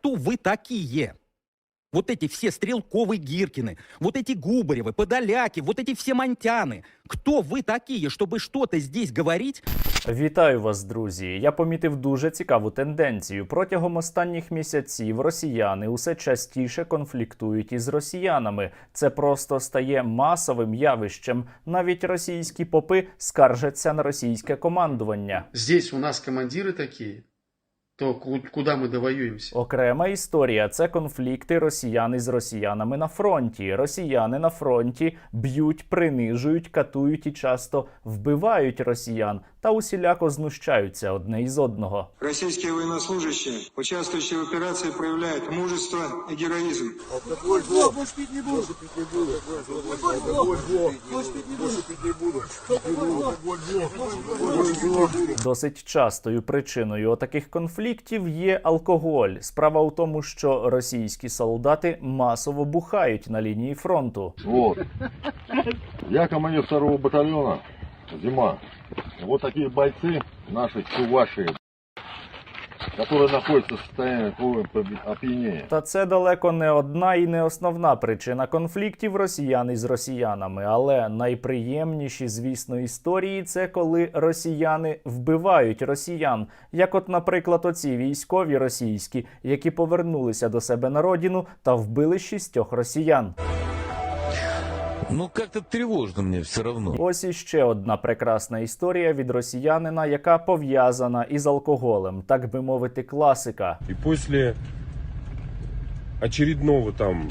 кто вы такие? Вот эти все Стрелковы, Гиркины, вот эти Губаревы, Подоляки, вот эти все Монтяны. Кто вы такие, чтобы что-то здесь говорить Вітаю вас, друзі! Я помітив дуже цікаву тенденцію. Протягом останніх місяців росіяни усе частіше конфліктують із росіянами. Це просто стає масовим явищем. Навіть російські попи скаржаться на російське командування. Здесь у нас командиры такие, то ку- ми довоюємося? Окрема історія це конфлікти росіян із росіянами на фронті. Росіяни на фронті б'ють, принижують, катують і часто вбивають росіян та усіляко знущаються одне із одного. Российские военнослужащие, участвующие в операции, проявляют мужество и героизм. Досить частою причиною таких конфліктів є алкоголь. Справа у тому, що російські солдати масово бухають на лінії фронту. Вот. Я командир второго батальона. Зима. Вот такие бойцы, наши чуваши, которые находятся в состоянии опьянения. Та це далеко не одна і не основна причина конфліктів росіян із росіянами. Але найприємніші, звісно, історії це коли росіяни вбивають росіян, як, от, наприклад, оці військові російські, які повернулися до себе на родину та вбили шістьох росіян. Ну, как-то тревожно мені все равно. Ось іще одна прекрасна історія від росіянина, яка пов'язана із алкоголем, так би мовити, класика. І після очередного там,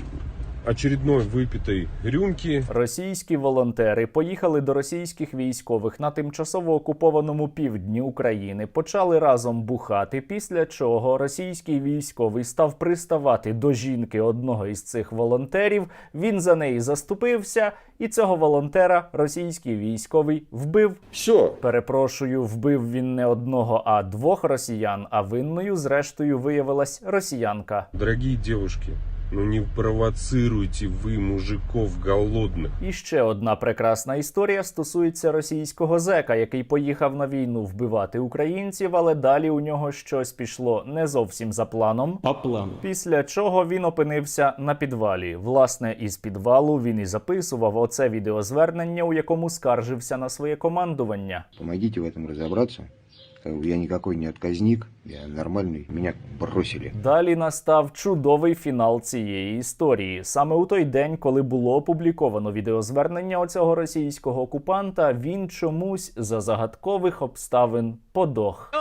очередной выпитой рюмки Російські волонтери поїхали до російських військових на тимчасово окупованому півдні України, почали разом бухати. Після чого російський військовий став приставати до жінки одного із цих волонтерів. Він за неї заступився, і цього волонтера російський військовий вбив. все. Перепрошую, вбив він не одного, а двох росіян. А винною, зрештою, виявилась росіянка. Дорогие девушки, ну не провоцируйте вы мужиков голодных. І ще одна прекрасна історія стосується російського зека, який поїхав на війну вбивати українців, але далі у нього щось пішло не зовсім за планом. По плану. Після чого він опинився на підвалі. Власне, із підвалу він і записував оце відеозвернення, у якому скаржився на своє командування. Помогите в этом разобраться. Бы Я никакой не отказник, я нормальный, меня бросили. Далі настав чудовий фінал цієї історії. Саме у той день, коли було опубліковано відеозвернення оцього російського окупанта, він чомусь за загадкових обставин подох.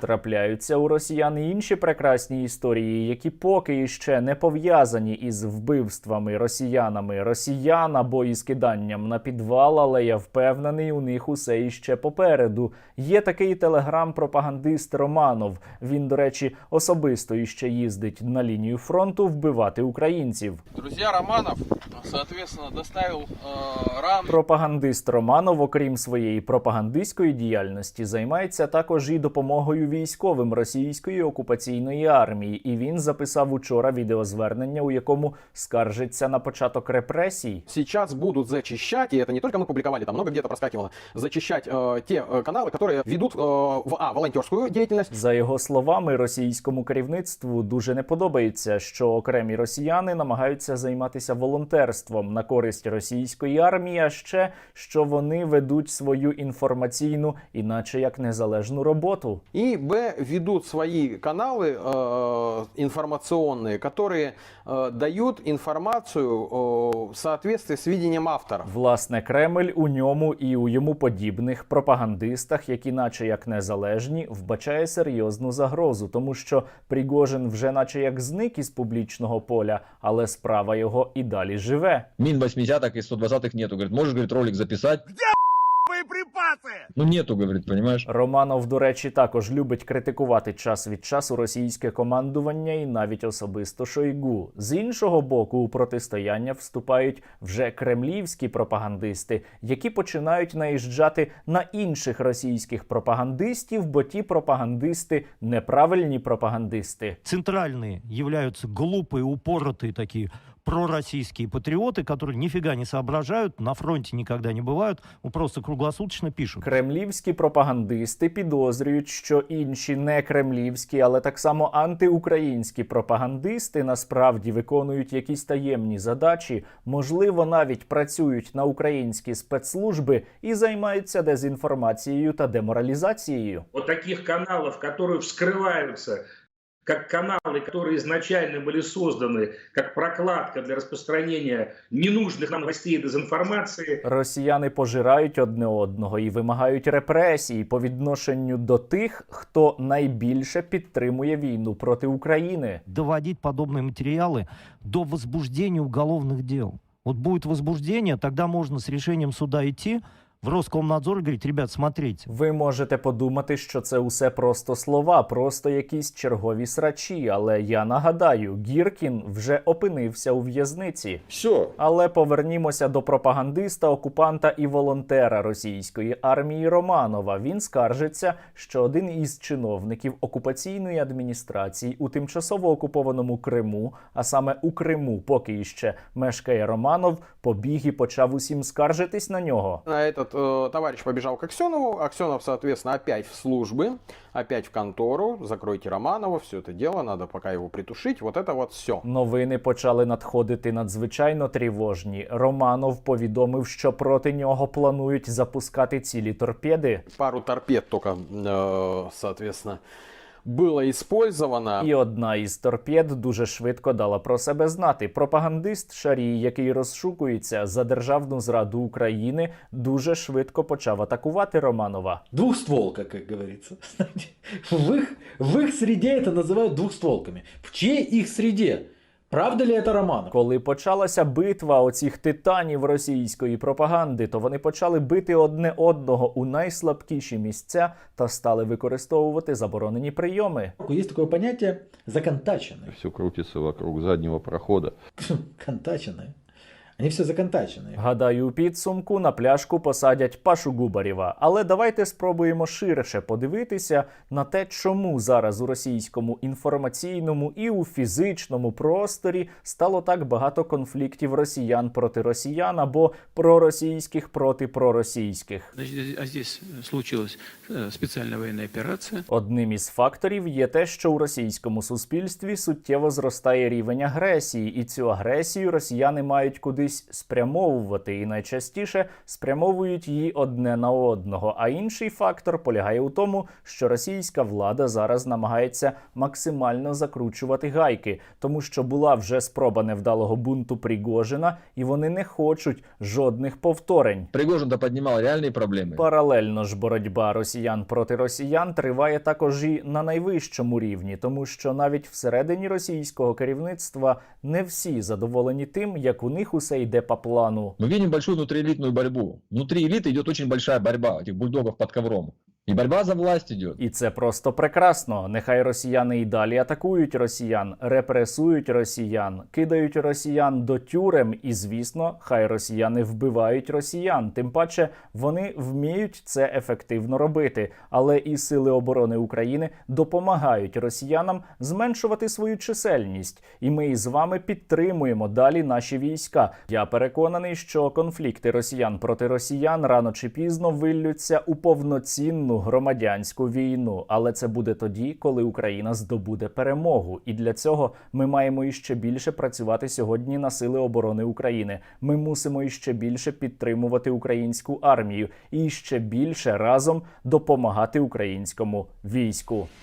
Трапляються у росіян і інші прекрасні історії, які поки іще не пов'язані із вбивствами росіянами росіян або із киданням на підвал, але я впевнений, у них усе іще попереду. Є такий телеграм-пропагандист Романов. Він, до речі, особисто іще їздить на лінію фронту вбивати українців. Друзья Романов, соответственно, доставил э, ран Пропагандист Романов, окрім своєї пропагандистської діяльності, займається також і допомогою військовим російської окупаційної армії. І він записав учора відеозвернення, у якому скаржиться на початок репресій. Сейчас будут зачищать, и это не только мы публиковали, там много где-то проскакивало, зачищать э, те э, каналы, которые ведут э, в а, волонтерскую деятельность, За його словами, російському керівництву дуже не подобається, що окремі росіяни намагаються займатися волонтерством на користь російської армії, а ще що вони ведуть свою інформаційну, іначе як незалежну роботу. и б, ведут свои каналы э, информационные, которые э, дают информацию э, в соответствии с видением авторов. Власне, Кремль у ньому і у йому подібних пропагандистах, які, наче як незалежні, вбачає серйозну загрозу, тому що Пригожин вже, наче як зник із публічного поля, але справа його і далі живе. Мін 80-х і 120-х нету. Говорить, можеш говорить, ролик записать? Где боеприпасы? Ну нету, говорит, понимаешь? Романов, до речі, також любить критикувати час від часу російське командування і навіть особисто Шойгу. З іншого боку, у протистояння вступають вже кремлівські пропагандисти, які починають наїжджати на інших російських пропагандистів, бо ті пропагандисти неправильні пропагандисти. центральные являются глупые, упоротые такие пророссийские патриоты, которые нифига не соображают, на фронте никогда не бывают, ну, просто круглосуточно пишут. Кремлівські пропагандисти підозрюють, що інші не кремлівські, але так само антиукраїнські пропагандисти насправді виконують якісь таємні задачі, можливо, навіть працюють на українські спецслужби і займаються дезінформацією та деморалізацією. Вот таких каналов, которые вскрываются как каналы, которые изначально были созданы как прокладка для распространения ненужных нам новостей и дезинформации, Росіяни пожирають одне одного і вимагають репресій по відношенню до тих, хто найбільше підтримує війну проти України. Доводить подобные материалы до возбуждения уголовных дел. Вот будет возбуждение, тогда можно с решением суда идти в Роскомнадзор говорить, ребят, смотрите, Ви можете подумати, що це усе просто слова, просто якісь чергові срачі. Але я нагадаю, Гіркін вже опинився у в'язниці. Все. Але повернімося до пропагандиста, окупанта і волонтера російської армії Романова. Він скаржиться, що один із чиновників окупаційної адміністрації у тимчасово окупованому Криму, а саме у Криму, поки іще мешкає Романов, побіг і почав усім скаржитись на нього. А Этот э, товарищ побежал к Аксенову. Аксенов, соответственно, опять в службы, опять в контору. Закройте Романова, все это дело, надо пока его притушить. Вот это вот все. Новини почали надходити надзвичайно тривожні. Романов повідомив, що проти нього планують запускати цілі торпеди. Пару торпед только, э, соответственно, было использовано. І одна із торпед дуже швидко дала про себе знати. Пропагандист Шарій, який розшукується за державну зраду України, дуже швидко почав атакувати Романова. Двухстволка, как говорится. В их, в их среде это называют двухстволками. В чьей их среде? Правда ли это Романов? Коли почалася битва оцих титанів російської пропаганди, то вони почали бити одне одного у найслабкіші місця та стали використовувати заборонені прийоми. Есть такое понятие законтаченные. Все крутится вокруг заднего прохода. Контаченные. Они все законтаченные. Гадаю, у підсумку на пляшку посадять Пашу Губарєва. Але давайте спробуємо ширше подивитися на те, чому зараз у російському інформаційному і у фізичному просторі стало так багато конфліктів росіян проти росіян або проросійських проти проросійських. А здесь случилась э, специальная военная операция. Одним із факторів є те, що у російському суспільстві суттєво зростає рівень агресії, і цю агресію росіяни мають кудись спрямовувати, і найчастіше спрямовують її одне на одного. А інший фактор полягає у тому, що російська влада зараз намагається максимально закручувати гайки, тому що була вже спроба невдалого бунту Пригожина, і вони не хочуть жодних повторень. Пригожин-то поднимал реальные проблемы. Паралельно ж боротьба росіян проти росіян триває також і на найвищому рівні, тому що навіть всередині російського керівництва не всі задоволені тим, як у них усе йде по плану. Мы видим большую внутриэлитную борьбу. Внутри элиты идет очень большая борьба этих бульдогов под ковром. И борьба за власть идет. І це просто прекрасно. Нехай росіяни і далі атакують росіян, репресують росіян, кидають росіян до тюрем, і звісно, хай росіяни вбивають росіян. Тим паче вони вміють це ефективно робити. Але і сили оборони України допомагають росіянам зменшувати свою чисельність. І ми із вами підтримуємо далі наші війська. Я переконаний, що конфлікти росіян проти росіян рано чи пізно виллються у повноцінну громадянську війну. Але це буде тоді, коли Україна здобуде перемогу. І для цього ми маємо іще більше працювати сьогодні на сили оборони України. Ми мусимо іще більше підтримувати українську армію і ще більше разом допомагати українському війську.